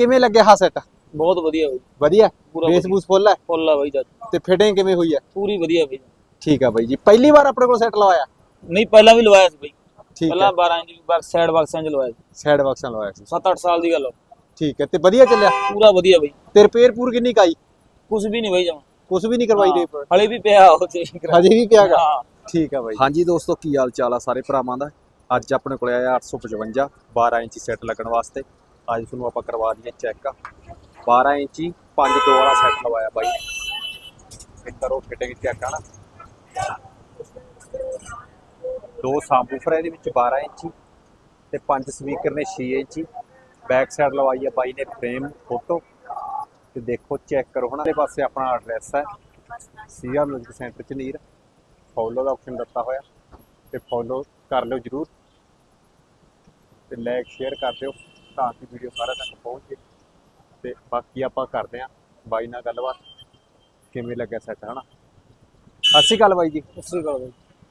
ਕਿਵੇਂ ਲੱਗਿਆ ਹਾ ਸੈੱਟ ਬਹੁਤ ਵਧੀਆ ਬਾਈ। ਵਧੀਆ? ਪੂਰਾ ਬੇਸ ਬੂਸ ਫੁੱਲ ਹੈ? ਫੁੱਲ ਆ ਬਾਈ ਜੱਜ। ਤੇ ਫਿਟਿੰਗ ਕਿਵੇਂ ਹੋਈ ਹੈ? ਪੂਰੀ ਵਧੀਆ ਬਾਈ। ਠੀਕ ਆ ਬਾਈ ਜੀ। ਪਹਿਲੀ ਵਾਰ ਆਪਣੇ ਕੋਲ ਸੈੱਟ ਲਵਾਇਆ? ਨਹੀਂ ਪਹਿਲਾਂ ਵੀ ਲਵਾਇਆ ਸੀ ਬਾਈ। ਠੀਕ ਪਹਿਲਾਂ ਹੈ 12 ਇੰਚ ਬੈਕ ਸਾਈਡ ਬਾਕਸਾਂ ਚ ਲਵਾਇਆ ਸੀ। ਸਾਈਡ ਬਾਕਸਾਂ ਲਵਾਇਆ ਸੀ। 7-8 ਸਾਲ ਦੀ ਗੱਲ ਆ। ਠੀਕ ਹੈ। ਤੇ ਵਧੀਆ ਚੱਲਿਆ? ਪੂਰਾ ਵਧੀਆ ਬਾਈ। ਤੇ ਰਿਪੇਅਰ ਪੂਰ ਕਿੰਨੀ ਕਾਈ ਕੁਝ ਵੀ ਨਹੀਂ ਬਾਈ ਜਮਾ। ਕੁਝ ਵੀ ਨਹੀਂ ਕਰਵਾਈ ਰੇ ਹਲੇ ਵੀ ਪਿਆ ਉਹ ਤੇ ਹਜੇ ਵੀ ਪਿਆਗਾ ਹਾਂ। ਠੀਕ ਆ ਬਾਈ। ਹਾਂਜੀ ਦੋਸਤੋ ਕੀ ਹਾਲ ਚਾਲ ਆ ਸਾਰੇ ਭਰਾਵਾਂ ਦਾ? ਅੱਜ ਆਪਣੇ ਕੋਲ ਆਇਆ 855 12 ਇੰਚੀ ਸੈੱਟ ਲੱਗਣ ਵਾਸਤੇ। ਅੱਜ ਤੁਹਾਨੂੰ ਆਪਾਂ ਕਰਵਾ ਦਈਏ ਚੈੱਕ 12 ਇੰਚੀ 5 ਦੋ ਵਾਲਾ ਸੈੱਟ ਲਵਾਇਆ ਬਾਈ ਨੇ। ਇਹ ਕਰੋ ਫਿਟਿੰਗ ਚੈੱਕ ਆ ਨਾ ਦੋ ਸਾਬੂਫਰ ਇਹਦੇ ਵਿੱਚ 12 ਇੰਚੀ ਤੇ ਪੰਜ ਸਪੀਕਰ ਨੇ 6 ਇੰਚੀ। ਬੈਕ ਸਾਈਡ ਲਵਾਈ ਹੈ ਬਾਈ ਨੇ ਫਰੇਮ ਫੋਟੋ ਤੇ ਦੇਖੋ ਚੈੱਕ ਕਰੋ ਹਣਾ ਦੇ ਪਾਸੇ ਆਪਣਾ ਐਡਰੈਸ ਹੈ। ਸੀਆਰ ਮਿਊਜ਼ਿਕ ਸੈਂਟਰ ਚ ਨੀਰ। ਫੋਲੋ ਦਾ ਆਪਸ਼ਨ ਦਿੱਤਾ ਹੋਇਆ। ਤੇ ਫੋਲੋ ਕਰ ਲਿਓ ਜਰੂਰ। ਤੇ ਲਾਈਕ ਸ਼ੇਅਰ ਕਰ ਦਿਓ। ਤਾਂ ਕਿ ਵੀਡੀਓ ਸਾਰਾ ਤੱਕ ਪਹੁੰਚੇ। ਤੇ ਬਾਕੀ ਆਪਾਂ ਕਰਦੇ ਆਂ ਬਾਈ ਨਾਲ ਗੱਲਬਾਤ। ਕਿਵੇਂ ਲੱਗਿਆ ਸੈੱਟ ਹਨਾ? ਸਤਿ ਸ਼੍ਰੀ ਅਕਾਲ ਬਾਈ ਜੀ। ਉਸੇ ਗੱਲ ਬਾਈ।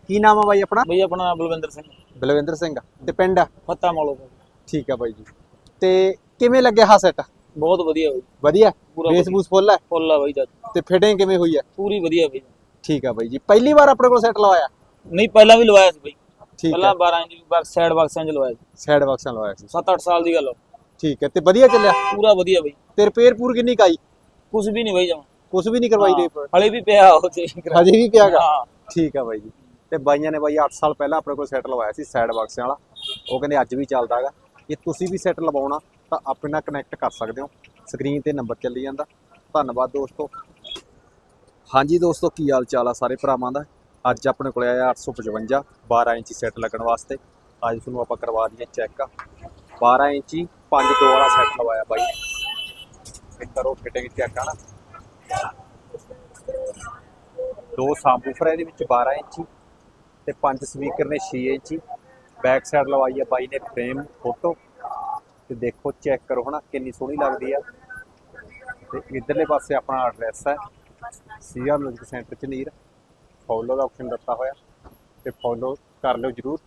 ਕੀ ਨਾਮ ਆ ਬਾਈ ਆਪਣਾ? ਬਾਈ ਆਪਣਾ ਬਲਵਿੰਦਰ ਸਿੰਘ। ਬਲਵਿੰਦਰ ਸਿੰਘ। ਤੇ ਪਿੰਡ? ਆ ਫੱਤਾ ਮੌਲੋ ਠੀਕ ਆ ਬਾਈ ਜੀ। ਤੇ ਕਿਵੇਂ ਲੱਗਿਆ ਹਾ ਸੈੱਟ ਬਹੁਤ ਵਧੀਆ ਬਾਈ। ਵਧੀਆ? ਪੂਰਾ ਬੇਸ ਵਧੀਆ। ਬੂਸ ਫੁੱਲ ਹੈ ਫੁੱਲ ਆ ਬਾਈ ਜੱਜ ਤੇ ਫਿਟਿੰਗ ਕਿਵੇਂ ਹੋਈ ਹੈ ਪੂਰੀ ਵਧੀਆ ਬਾਈ। ਠੀਕ ਆ ਬਾਈ ਜੀ। ਪਹਿਲੀ ਵਾਰ ਆਪਣੇ ਕੋਲ ਸੈੱਟ ਲਵਾਇਆ? ਨਹੀਂ ਪਹਿਲਾਂ ਵੀ ਲਵਾਇਆ ਸੀ ਬਾਈ। ਠੀਕ ਪਹਿਲਾਂ ਹੈ। 12 ਇੰਚ ਬੈਕ ਸਾਈਡ ਬਾਕਸਾਂ ਚ ਲਵਾਇਆ ਸੀ। ਸਾਈਡ ਬਾਕਸਾਂ ਲਵਾਇਆ ਸੀ। 7-8 ਸਾਲ ਦੀ ਗੱਲ ਆ। ਠੀਕ ਹੈ ਤੇ ਵਧੀਆ ਚੱਲਿਆ? ਪੂਰਾ ਵਧੀਆ ਬਾਈ। ਤੇ ਰਿਪੇਅਰ ਪੂਰ ਕਿੰਨੀ ਕਾਈ ਕੁਝ ਵੀ ਨਹੀਂ ਬਾਈ ਜਮਾ। ਕੁਝ ਵੀ ਨਹੀਂ ਕਰਵਾਈ ਰੇ ਹਲੇ ਵੀ ਪਿਆ ਉਹ ਤੇ ਹਜੇ ਵੀ ਪਿਆਗਾ ਹਾਂ। ਠੀਕ ਆ ਬਾਈ ਜੀ। ਤੇ ਬਾਈਆਂ ਨੇ ਬਾਈ 8 ਸਾਲ ਪਹਿਲਾਂ ਆਪਣੇ ਕੋਲ ਸੈੱਟ ਲਵਾਇਆ ਸੀ ਸਾਈਡ ਬਾਕਸਾਂ ਵਾਲਾ। ਉਹ ਕਹਿੰਦੇ ਅੱਜ ਵੀ ਚੱਲਦਾ ਹੈਗਾ ਜੇ ਤੁਸੀਂ ਵੀ ਸੈੱਟ ਲਵਾਉਣਾ ਤਾਂ ਆਪਣੇ ਨਾਲ ਕਨੈਕਟ ਕਰ ਸਕਦੇ ਹੋ। ਸਕਰੀਨ ਤੇ ਨੰਬਰ ਚੱਲੀ ਜਾਂਦਾ। ਧੰਨਵਾਦ ਦੋਸਤੋ। ਹਾਂਜੀ ਦੋਸਤੋ ਕੀ ਹਾਲ ਚਾਲ ਆ ਸਾਰੇ ਭਰਾਵਾਂ ਦਾ? ਅੱਜ ਆਪਣੇ ਕੋਲ ਆਇਆ 855 12 ਇੰਚੀ ਸੈੱਟ ਲੱਗਣ ਵਾਸਤੇ। ਅੱਜ ਤੁਹਾਨੂੰ ਆਪਾਂ ਕਰਵਾ ਦਈਏ ਚੈੱਕ 12 ਇੰਚੀ 5 ਦੋ ਵਾਲਾ ਸੈੱਟ ਲਵਾਇਆ ਬਾਈ। ਨੇ ਇਹ ਕਰੋ ਫਿਟਿੰਗ ਚੈੱਕ ਆ ਦੋ ਸਾਬੂਫਰ ਇਹਦੇ ਵਿੱਚ 12 ਇੰਚੀ ਤੇ ਪੰਜ ਸਪੀਕਰ ਨੇ 6 ਇੰਚੀ। ਬੈਕ ਸਾਈਡ ਲਵਾਈ ਆ ਬਾਈ ਨੇ ਫਰੇਮ ਫੋਟੋ ਤੇ ਦੇਖੋ ਚੈੱਕ ਕਰੋ, ਹਨਾ? ਕਿੰਨੀ ਸੋਹਣੀ ਲੱਗਦੀ ਆ। ਤੇ ਇਧਰਲੇ ਪਾਸੇ ਆਪਣਾ ਐਡਰੈਸ ਹੈ ਸੀਆਰ ਮਿਊਜ਼ਿਕ ਸੈਂਟਰ ਚ ਫੋਲੋ ਦਾ ਆਪਸ਼ਨ ਦਿੱਤਾ ਹੋਇਆ। ਤੇ ਫੋਲੋ ਕਰ ਲਿਓ ਜਰੂਰ।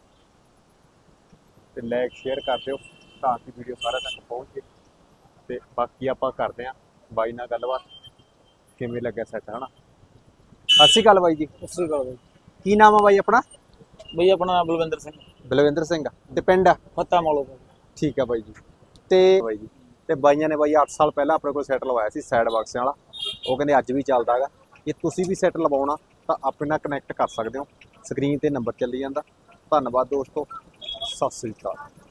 ਤੇ ਲਾਈਕ ਸ਼ੇਅਰ ਕਰ ਦਿਓ ਤਾਂ ਕਿ ਵੀਡੀਓ ਸਾਰਾ ਤੱਕ ਪਹੁੰਚੇ। ਤੇ ਬਾਕੀ ਆਪਾਂ ਕਰਦੇ ਆਂ ਬਾਈ ਨਾਲ ਗੱਲਬਾਤ। ਕਿਵੇਂ ਲੱਗਿਆ ਸੈੱਟ ਹਨਾ? ਸਤਿ ਸ਼੍ਰੀ ਅਕਾਲ ਬਾਈ ਜੀ। ਉਸੇ ਗੱਲ ਬਾਈ। ਕੀ ਨਾਮ ਆ ਬਾਈ ਆਪਣਾ? ਬਾਈ ਆਪਣਾ ਨਾਮ ਬਲਵਿੰਦਰ ਸਿੰਘ। ਬਲਵਿੰਦਰ ਸਿੰਘ। ਤੇ ਪਿੰਡ? ਆ ਫੱਤਾ ਮੌਲੋ ਠੀਕ ਆ ਬਾਈ ਜੀ। ਤੇ ਬਾਈ ਜੀ। ਤੇ ਬਾਈਆਂ ਨੇ ਬਾਈ 8 ਸਾਲ ਪਹਿਲਾਂ ਆਪਣੇ ਕੋਲ ਸੈੱਟ ਲਵਾਇਆ ਸੀ ਸਾਈਡ ਬਾਕਸਾਂ ਵਾਲਾ। ਉਹ ਕਹਿੰਦੇ ਅੱਜ ਵੀ ਚੱਲਦਾ ਹੈਗਾ। ਜੇ ਤੁਸੀਂ ਵੀ ਸੈੱਟ ਲਵਾਉਣਾ ਤਾਂ ਆਪਣੇ ਨਾਲ ਕਨੈਕਟ ਕਰ ਸਕਦੇ ਹੋ। ਸਕਰੀਨ ਤੇ ਨੰਬਰ ਚੱਲੀ ਜਾਂਦਾ। ਧੰਨਵਾਦ ਦੋਸਤੋ। ਸਤਿ ਸ੍ਰੀ ਅਕਾਲ।